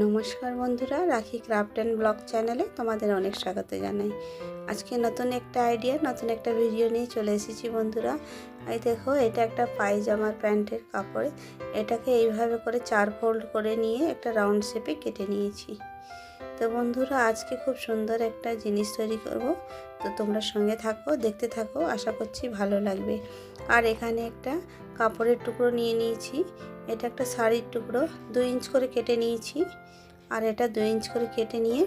নমস্কার বন্ধুরা, রাখি ক্রাফট অ্যান্ড ব্লগ চ্যানেলে তোমাদের অনেক স্বাগত জানাই। আজকে নতুন একটা আইডিয়া নতুন একটা ভিডিও নিয়ে চলে এসেছি বন্ধুরা। এই দেখো, এটা একটা পায়জামার প্যান্টের কাপড়। এটাকে এইভাবে করে চার ফোল্ড করে নিয়ে একটা রাউন্ড শেপে কেটে নিয়েছি। তো বন্ধুরা, আজকে খুব সুন্দর একটা জিনিস তৈরি করব। তো তোমরা সঙ্গে থাকো, দেখতে থাকো, আশা করছি ভালো লাগবে। আর এখানে একটা কাপড়ের টুকরো নিয়ে নিয়েছি। এটা একটা শাড়ির টুকরো দু ইঞ্চ করে কেটে নিয়েছি। আর এটা দু ইঞ্চ করে কেটে নিয়ে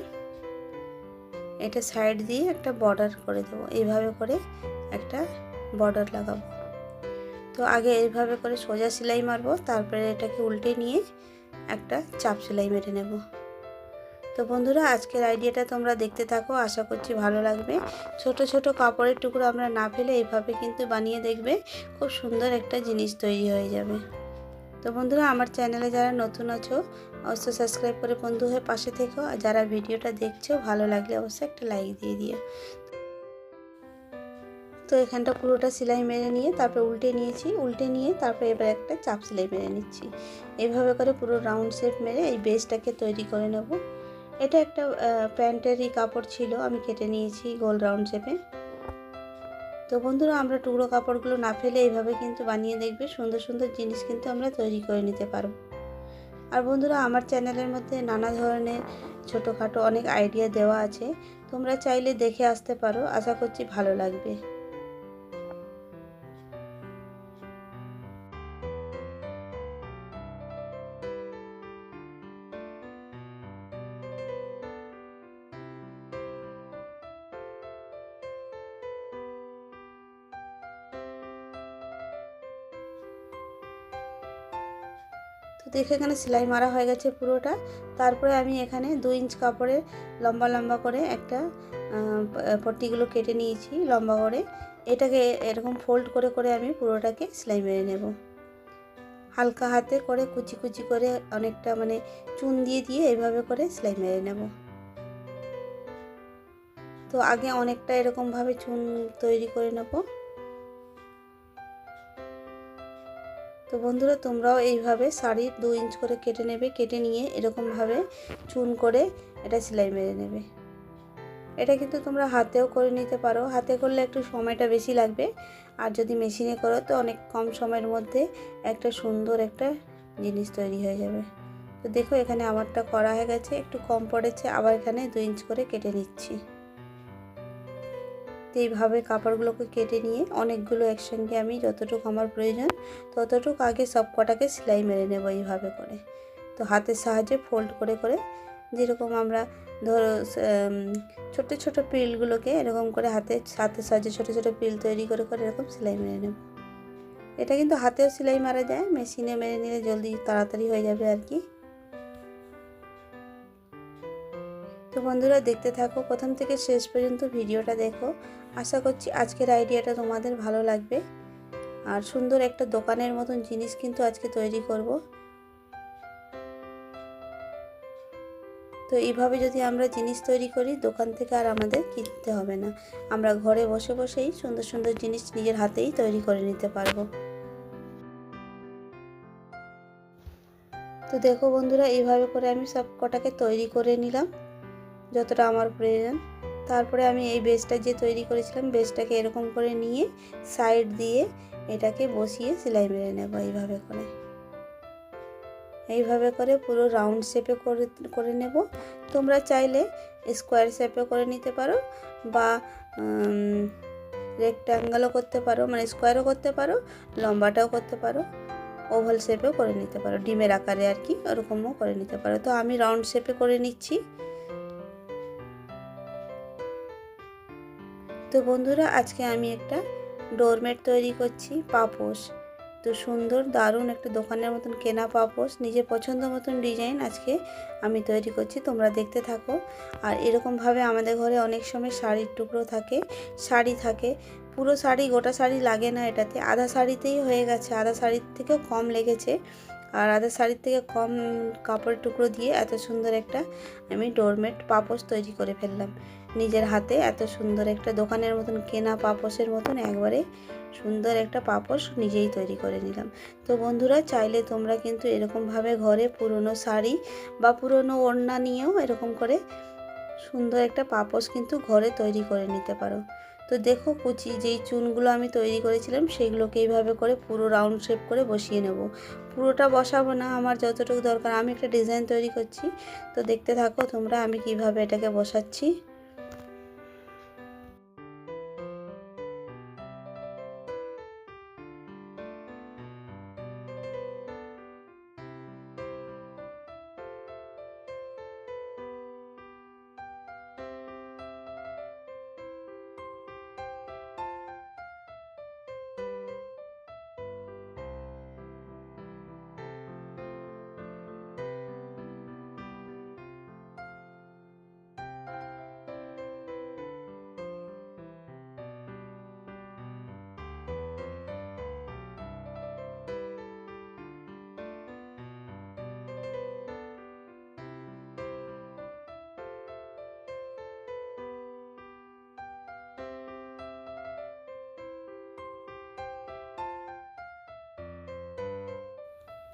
এটা সাইড দিয়ে একটা বর্ডার করে দেবো। এইভাবে করে একটা বর্ডার লাগাবো। তো আগে এইভাবে করে সোজা সেলাই মারবো, তারপরে এটাকে উল্টে নিয়ে একটা চাপ সেলাই মেরে নেব। তো বন্ধুরা, আজকের আইডিয়াটা তোমরা দেখতে থাকো, আশা করছি ভালো লাগবে। ছোট ছোট কাপড়ের টুকরো আমরা না ফেলে এইভাবে কিন্তু বানিয়ে দেখবে, খুব সুন্দর একটা জিনিস তৈরি হয়ে যাবে। তো বন্ধুরা, আমার চ্যানেলে যারা নতুন আছো অবশ্যই সাবস্ক্রাইব করে বন্ধু হয়ে পাশে থেকো, আর যারা ভিডিওটা দেখছ, ভালো লাগলে অবশ্যই একটা লাইক দিয়ে দিও। তো এখানটা পুরোটা সেলাই মেরে নিয়ে তারপরে উল্টে নিয়েছি, উল্টে নিয়ে তারপরে এবার একটা চাপ সেলাই মেরে নিচ্ছি। এভাবে করে পুরো রাউন্ড শেপ মেরে এই বেসটাকে তৈরি করে নেব। এটা একটা প্যান্টেরই কাপড় ছিল, আমি কেটে নিয়েছি গোল রাউন্ড শেপে। তো বন্ধুরা, আমরা টুকরো কাপড়গুলো না ফেলে এইভাবে কিন্তু বানিয়ে দেখবে, সুন্দর সুন্দর জিনিস কিন্তু আমরা তৈরি করে নিতে পারব। আর বন্ধুরা, আমার চ্যানেলের মধ্যে নানা ধরনের ছোটোখাটো অনেক আইডিয়া দেওয়া আছে, তোমরা চাইলে দেখে আসতে পারো, আশা করছি ভালো লাগবে। দেখে এখানে সেলাই মারা হয়ে গেছে পুরোটা। তারপরে আমি এখানে দু ইঞ্চ কাপড়ে লম্বা লম্বা করে একটা পট্টিগুলো কেটে নিয়েছি লম্বা করে। এটাকে এরকম ফোল্ড করে করে আমি পুরোটাকে সেলাই মেরে নেব। হালকা হাতে করে কুচি কুচি করে অনেকটা মানে চুন দিয়ে দিয়ে এভাবে করে সেলাই মেরে নেব। তো আগে অনেকটা এরকমভাবে চুন তৈরি করে নেব। তো বন্ধুরা, তোমরাও এইভাবে শাড়ির দু ইঞ্চ করে কেটে নেবে, কেটে নিয়ে এরকমভাবে চুন করে এটা সেলাই মেরে নেবে। এটা কিন্তু তোমরা হাতেও করে নিতে পারো। হাতে করলে একটু সময়টা বেশি লাগবে। আর যদি মেশিনে করো, তো অনেক কম সময়ের মধ্যে একটা সুন্দর একটা জিনিস তৈরি হয়ে যাবে। তো দেখো, এখানে আমারটা করা হয়ে গেছে, একটু কম পড়েছে, আবার এখানে দু ইঞ্চ করে কেটে নিচ্ছি। তো এইভাবে কাপড়গুলোকে কেটে নিয়ে অনেকগুলো একসঙ্গে আমি যতটুকু আমার প্রয়োজন ততটুকু আগে সব কটাকে সেলাই মেরে নেব এইভাবে করে। তো হাতের সাহায্যে ফোল্ড করে করে যেরকম আমরা ধরো ছোট ছোট পিলগুলোকে এরকম করে হাতে, হাতের সাহায্যে ছোট ছোট পিল তৈরি করে করে এরকম সেলাই মেরে নেব। এটা কিন্তু হাতেও সেলাই মারা যায়, মেশিনে মেরে নিলে জলদি তাড়াতাড়ি হয়ে যাবে আর কি। তো বন্ধুরা দেখতে থাকো, প্রথম থেকে শেষ পর্যন্ত ভিডিওটা দেখো। আশা করছি আজকের আইডিয়াটা তোমাদের ভালো লাগবে। আর সুন্দর একটা দোকানের মতন জিনিস কিন্তু আজকে তৈরি করব। তো এইভাবে যদি আমরা জিনিস তৈরি করি, দোকান থেকে আর আমাদের কিনতে হবে না। আমরা ঘরে বসে বসেই সুন্দর সুন্দর জিনিস নিজের হাতেই তৈরি করে নিতে পারব। তো দেখো বন্ধুরা, এইভাবে করে আমি সব কটাকে তৈরি করে নিলাম। যতটা আমার প্রয়োজন। তারপরে আমি এই বেসটা যে তৈরি করেছিলাম বেসটাকে এরকম করে নিয়ে সাইড দিয়ে এটাকে বসিয়ে সেলাই মেরে নেব এইভাবে করে। এইভাবে করে পুরো রাউন্ড শেপে করে করে নেব। তোমরা চাইলে স্কোয়ার শেপে করে নিতে পারো বা রেক্ট্যাঙ্গেলও করতে পারো মানে স্কোয়ারও করতে পারো, লম্বাটাও করতে পারো, ওভাল শেপেও করে নিতে পারো। ডিমের আকারে আর কি ওরকমও করে নিতে পারো। তো আমি রাউন্ড শেপে করে নিচ্ছি। তো বন্ধুরা, আজকে আমি একটা ডোরমেট তৈরি করছি পাপোশ। তো সুন্দর, দারুণ একটা দোকানের মতন কেনা পাপোশ, নিজের পছন্দ মতন ডিজাইন আজকে আমি তৈরি করছি, তোমরা দেখতে থাকো। আর এরকমভাবে আমাদের ঘরে অনেক সময় শাড়ির টুকরো থাকে, শাড়ি থাকে। পুরো শাড়ি, গোটা শাড়ি লাগে না এটাতে। আধা শাড়িতেই হয়ে গেছে, আধা শাড়ির থেকেও কম লেগেছে। আর আধা শাড়ির থেকে কম কাপড় টুকরো দিয়ে এত সুন্দর একটা আমি ডোরমেট পাপোশ তৈরি করে ফেললাম। নিজের হাতে এত সুন্দর একটা দোকানের মতন, কেনা পাপোশের মতন একবারে সুন্দর একটা পাপোশ নিজেই তৈরি করে নিলাম। তো বন্ধুরা, চাইলে তোমরা কিন্তু এরকমভাবে ঘরে পুরনো শাড়ি বা পুরনো ওড়না নিয়েও এরকম করে সুন্দর একটা পাপোশ কিন্তু ঘরে তৈরি করে নিতে পারো। তো দেখো কুচি, যেই চুনগুলো আমি তৈরি করেছিলাম, সেগুলোকে এইভাবে করে পুরো রাউন্ড শেপ করে বসিয়ে নেব। পুরোটা বসাবো না, আমার যতটুকু দরকার, আমি একটা ডিজাইন তৈরি করছি। তো দেখতে থাকো তোমরা, আমি কীভাবে এটাকে বসাচ্ছি।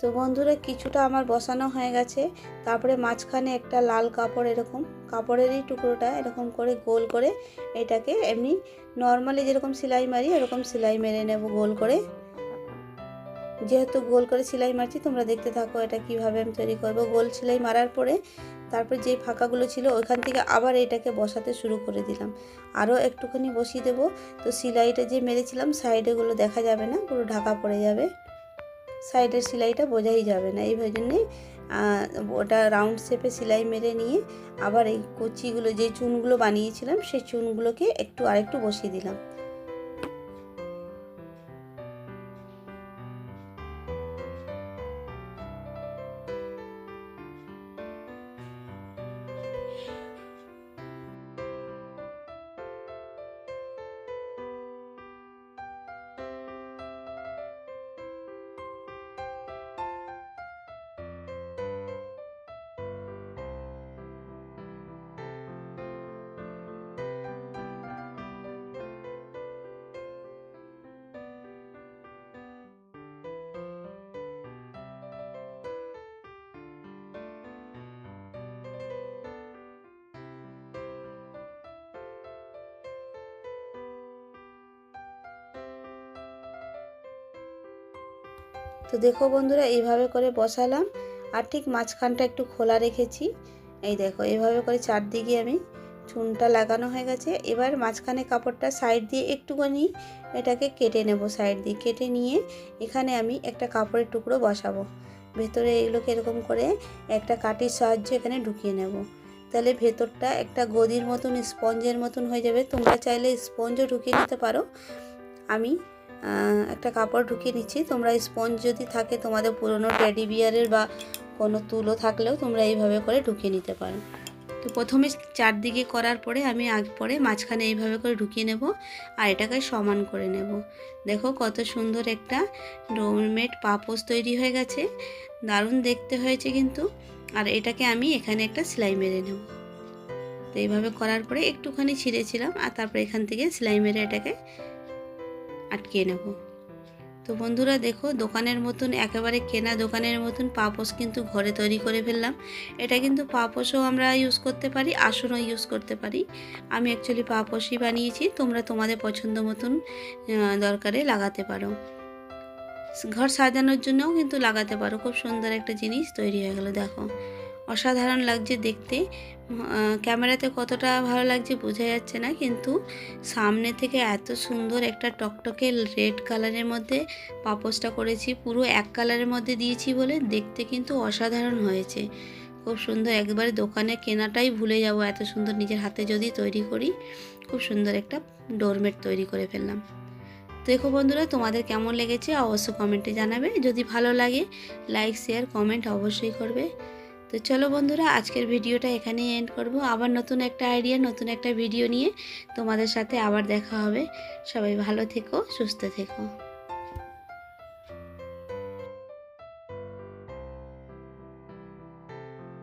তো বন্ধুরা, কিছুটা আমার বসানো হয়ে গেছে। তারপরে মাঝখানে একটা লাল কাপড় এরকম, কাপড়েরই টুকরোটা এরকম করে গোল করে এটাকে এমনি নর্মালি যেরকম সেলাই মারি, এরকম সেলাই মেরে নেব গোল করে। যেহেতু গোল করে সেলাই মারছি, তোমরা দেখতে থাকো এটা কীভাবে আমি তৈরি করব। গোল সেলাই মারার পরে তারপর যে ফাঁকাগুলো ছিল, ওইখান থেকে আবার এটাকে বসাতে শুরু করে দিলাম। আরও একটুখানি বসিয়ে দেবো। তো সেলাইটা যে মেরেছিলাম সাইডেগুলো দেখা যাবে না, পুরো ঢাকা পড়ে যাবে। সাইডের সেলাইটা বোঝাই যাবে না। এই জন্যে ওটা রাউন্ড শেপে সেলাই মেরে নিয়ে আবার এই কুচিগুলো, যে চুনগুলো বানিয়েছিলাম, সেই চুনগুলোকে একটু আরেকটু বসিয়ে দিলাম। তো দেখো বন্ধুরা, এইভাবে করে বসালাম। আর ঠিক মাঝখানটা একটু খোলা রেখেছি। এই দেখো, এইভাবে করে চারদিকে আমি চুনটা লাগানো হয়ে গেছে। এবার মাঝখানে কাপড়টা সাইড দিয়ে একটুখানি এটাকে কেটে নেব, সাইড দিয়ে কেটে নিয়ে এখানে আমি একটা কাপড়ের টুকরো বসাবো। ভেতরে এগুলোকে এরকম করে একটা কাটির সাহায্যে এখানে ঢুকিয়ে নেব। তাহলে ভেতরটা একটা গদির মতন, স্পঞ্জের মতন হয়ে যাবে। তোমরা চাইলে স্পঞ্জও ঢুকিয়ে নিতে পারো। আমি একটা কাপড় ঢুকিয়ে নিচ্ছি। তোমরা স্পঞ্জ যদি থাকে তোমাদের পুরনো টেডি বিয়ারের বা কোনো তুলো থাকলেও তোমরা এইভাবে করে ঢুকিয়ে নিতে পারো। তো প্রথমে চারদিকে করার পরে আমি আগ পরে মাঝখানে এইভাবে করে ঢুকিয়ে নেব আর এটাকে সমান করে নেব। দেখো কত সুন্দর একটা ডোরমেট পাপোস তৈরি হয়ে গেছে। দারুণ দেখতে হয়েছে কিন্তু। আর এটাকে আমি এখানে একটা সেলাই মেরে নেব। তো এইভাবে করার পরে একটুখানি ছিঁড়েছিলাম আর তারপরে এখান থেকে সেলাই মেরে এটাকে আটকিয়ে নেব। তো বন্ধুরা দেখো, দোকানের মতন, একেবারে কেনা দোকানের মতন পাপোস কিন্তু ঘরে তৈরি করে ফেললাম। এটা কিন্তু পাপোসও আমরা ইউজ করতে পারি, আসনও ইউজ করতে পারি। আমি অ্যাকচুয়ালি পাপোসই বানিয়েছি, তোমরা তোমাদের পছন্দ মতন দরকারে লাগাতে পারো। ঘর সাজানোর জন্যও কিন্তু লাগাতে পারো, খুব সুন্দর একটা জিনিস তৈরি হয়ে গেলো, দেখো। অসাধারণ লাগছে দেখতে। ক্যামেরাতে কতটা ভালো লাগছে বোঝা যাচ্ছে না, কিন্তু সামনে থেকে এত সুন্দর একটা টকটকে রেড কালারের মধ্যে পাপোসটা করেছি, পুরো এক কালারের মধ্যে দিয়েছি বলে দেখতে কিন্তু অসাধারণ হয়েছে। খুব সুন্দর, একবারে দোকানে কেনাটাই ভুলে যাব, এত সুন্দর নিজের হাতে যদি তৈরি করি, খুব সুন্দর একটা ডোরমেট তৈরি করে ফেললাম। দেখো বন্ধুরা, তোমাদের কেমন লেগেছে? অবশ্যই কমেন্টে জানাবে। যদি ভালো লাগে, লাইক, শেয়ার, কমেন্ট অবশ্যই করবে। তো চলো বন্ধুরা, আজকের ভিডিওটা এখানেই এন্ড করব। আবার নতুন একটা আইডিয়া নতুন একটা ভিডিও নিয়ে তোমাদের সাথে আবার দেখা হবে। সবাই ভালো থেকো, সুস্থ থেকো।